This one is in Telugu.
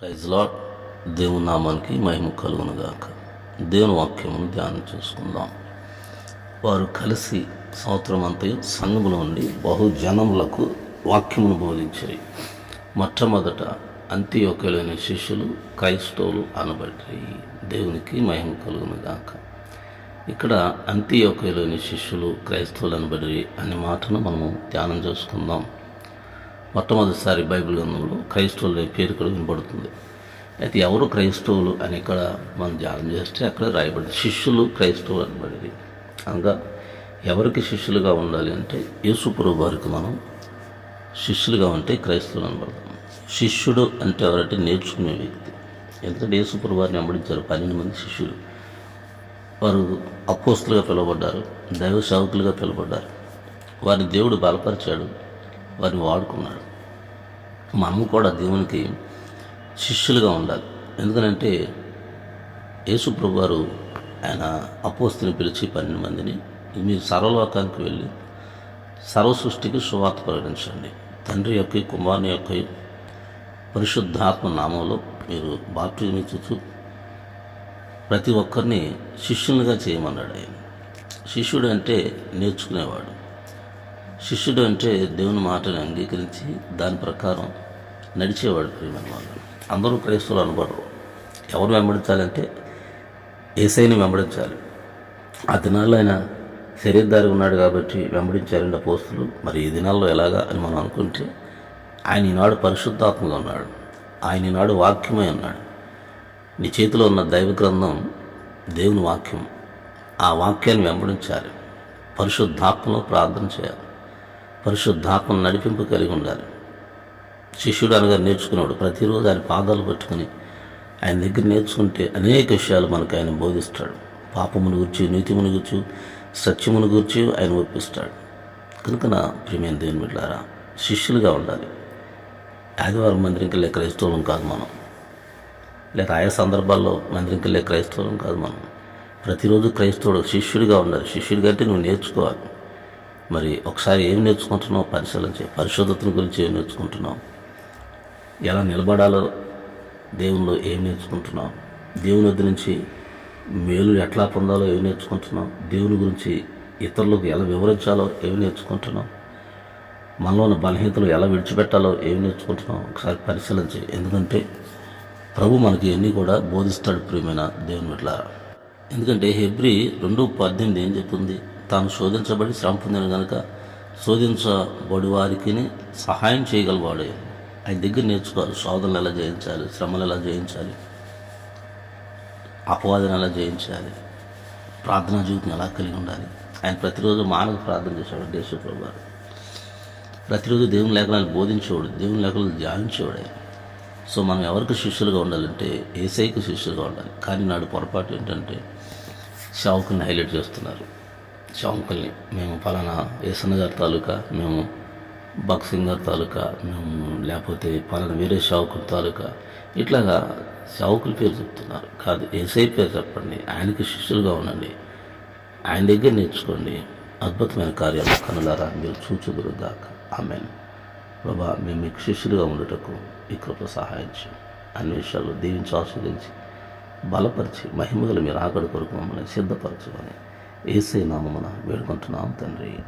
ప్రైజ్లా దేవుని నామానికి మహిమ కలుగును గాక దేవుని వాక్యమును ధ్యానం చేసుకుందాం. వారు కలిసి సంవత్సరం అంతయు సంఘములో ఉండి బహుజనములకు వాక్యమును బోధించాయి మొట్టమొదట అంత్యోకలైన శిష్యులు క్రైస్తవులు అనబడి దేవునికి మహిమ కలుగును గాక ఇక్కడ అంత్యోకలైన శిష్యులు క్రైస్తవులు అనబడి అనే మాటను మనము ధ్యానం చేసుకుందాం. మొట్టమొదటిసారి బైబిల్ గ్రంథంలో క్రైస్తవులు పేరు ఇక్కడ వినబడుతుంది. అయితే ఎవరు క్రైస్తవులు అని ఇక్కడ మనం ధ్యానం చేస్తే అక్కడ రాయబడింది. శిష్యులు క్రైస్తవులు అనబడింది. అనగా ఎవరికి శిష్యులుగా ఉండాలి అంటే యేసుప్రభు వారికి మనం శిష్యులుగా ఉంటే క్రైస్తవులు అనబడతాం. శిష్యుడు అంటే ఎవరంటే నేర్చుకునే వ్యక్తి. ఎందుకంటే యేసుప్రభు వారిని వెంబడించారు పన్నెండు మంది శిష్యులు. వారు అపోస్తులుగా పిలువబడ్డారు దైవ సేవకులుగా పిలువబడ్డారు. వారిని దేవుడు బలపరిచాడు. వారిని వాడుకున్నాడు. మనము కూడా దేవునికి శిష్యులుగా ఉండాలి. ఎందుకనంటే యేసు ప్రభు ఆయన అపోస్తుని పిలిచి పన్నెండు మందిని మీరు సర్వలోకానికి వెళ్ళి సర్వ సృష్టికి సువార్త ప్రకటించండి. తండ్రి యొక్క కుమారుని యొక్క పరిశుద్ధాత్మ నామంలో మీరు బాప్టిజం ప్రతి ఒక్కరిని శిష్యునిగా చేయమన్నాడు ఆయన. శిష్యుడు అంటే నేర్చుకునేవాడు. శిష్యుడు అంటే దేవుని మాటను అంగీకరించి దాని ప్రకారం నడిచేవాడు ప్రియమైన వాళ్ళు. అందరూ క్రైస్తవులు అనబడరు ఎవరు వెంబడించాలంటే ఏసైని వెంబడించాలి. ఆ దినాల్లో ఆయన శరీరదారి ఉన్నాడు కాబట్టి వెంబడించారండి పోస్తులు మరి ఈ దినాల్లో ఎలాగా అని మనం అనుకుంటే ఆయన ఈనాడు పరిశుద్ధాత్మగా ఉన్నాడు. ఆయన ఈనాడు వాక్యమై ఉన్నాడు. నీ చేతిలో ఉన్న దైవ గ్రంథం దేవుని వాక్యం ఆ వాక్యాన్ని వెంబడించాలి. పరిశుద్ధాత్మలో ప్రార్థన చేయాలి. పరిశుద్ధాత్మ నడిపింపు కలిగి ఉండాలి. శిష్యుడు అనగా నేర్చుకున్నాడు ప్రతిరోజు ఆయన పాదాలు పట్టుకుని ఆయన దగ్గర నేర్చుకుంటే అనేక విషయాలు మనకు ఆయన బోధిస్తాడు. పాపమును గురించి నీతిమును గురించి సత్యమును గురించి ఆయన ఒప్పిస్తాడు. కనుక నా ప్రియమైన దేవుని బిడ్డారా శిష్యులుగా ఉండాలి. ఆదివారం మందిరంకి క్రైస్తవులం కాదు మనం. లేదా ఆయా సందర్భాల్లో మందిరంకి క్రైస్తవులం కాదు మనం. ప్రతిరోజు క్రైస్తవుడు శిష్యుడిగా ఉండాలి. శిష్యుడిగా అంటే నువ్వు నేర్చుకోవాలి. మరి ఒకసారి ఏం నేర్చుకుంటున్నావు? పరిశీలించే పరిశుద్ధతను గురించి ఏం నేర్చుకుంటున్నావు? ఎలా నిలబడాలో దేవునిలో ఏం నేర్చుకుంటున్నావు? దేవుని వద్ద నుంచి మేలు ఎట్లా పొందాలో ఏం నేర్చుకుంటున్నాం దేవుని గురించి ఇతరులకు ఎలా వివరించాలో ఏమి నేర్చుకుంటున్నాం మనలో ఉన్న బలహీనతలు ఎలా విడిచిపెట్టాలో ఏం నేర్చుకుంటున్నాం ఒకసారి పరిశీలించి ఎందుకంటే ప్రభు మనకి ఎన్ని కూడా బోధిస్తాడు ప్రియమైన దేవుని బిడ్డలారా? ఎందుకంటే హెబ్రి రెండు పద్దెనిమిది ఏం చెప్తుంది? తాను శోధించబడి శ్రమ పొందిన కనుక శోధించబడి వారికి సహాయం చేయగలవాడే. ఆయన దగ్గర నేర్చుకోవాలి. శోధనలు ఎలా జయించాలి? శ్రమలు ఎలా జయించాలి? అపవాదన ఎలా జయించాలి? ప్రార్థనా జీవితం ఎలా కలిగి ఉండాలి? ఆయన ప్రతిరోజు మానవ ప్రార్థన చేసేవాడు దేశప్రభు గారు ప్రతిరోజు దేవుని లేఖనాలు బోధించేవాడు దేవుని లేఖలు ధ్యానించేవాడు. ఆయన సో మనం ఎవరికి శిష్యులుగా ఉండాలంటే ఏసైకి శిష్యులుగా ఉండాలి. కానీ నాడు పొరపాటు ఏంటంటే షావుకుని హైలైట్ చేస్తున్నారు. షావుకుల్ని మేము ఫలానా ఏసన్న తాలూకా మేము బక్సింగ్ గారి తాలూకా మేము లేకపోతే పలానా వేరే షావుకుల తాలూకా. ఇట్లాగా షావుకుల పేరు చెప్తున్నారు. కాదు ఏసై పేరు చెప్పండి. ఆయనకి శిష్యులుగా ఉండండి. ఆయన దగ్గర నేర్చుకోండి. అద్భుతమైన కార్యాలు కనులారా. మీరు చూచుదురు దాకా ఆమె ప్రభా మేము మీకు శిష్యులుగా ఉండటకు ఈ కృప సహాయం అన్ని విషయాలు దీవించి ఆస్వాదించి బలపరిచి మహిమగలు మీరు ఆకడ కొరకు మమ్మల్ని సిద్ధపరచుకొని ఏసై నామమున వేడుకుంటున్నాం తండ్రి.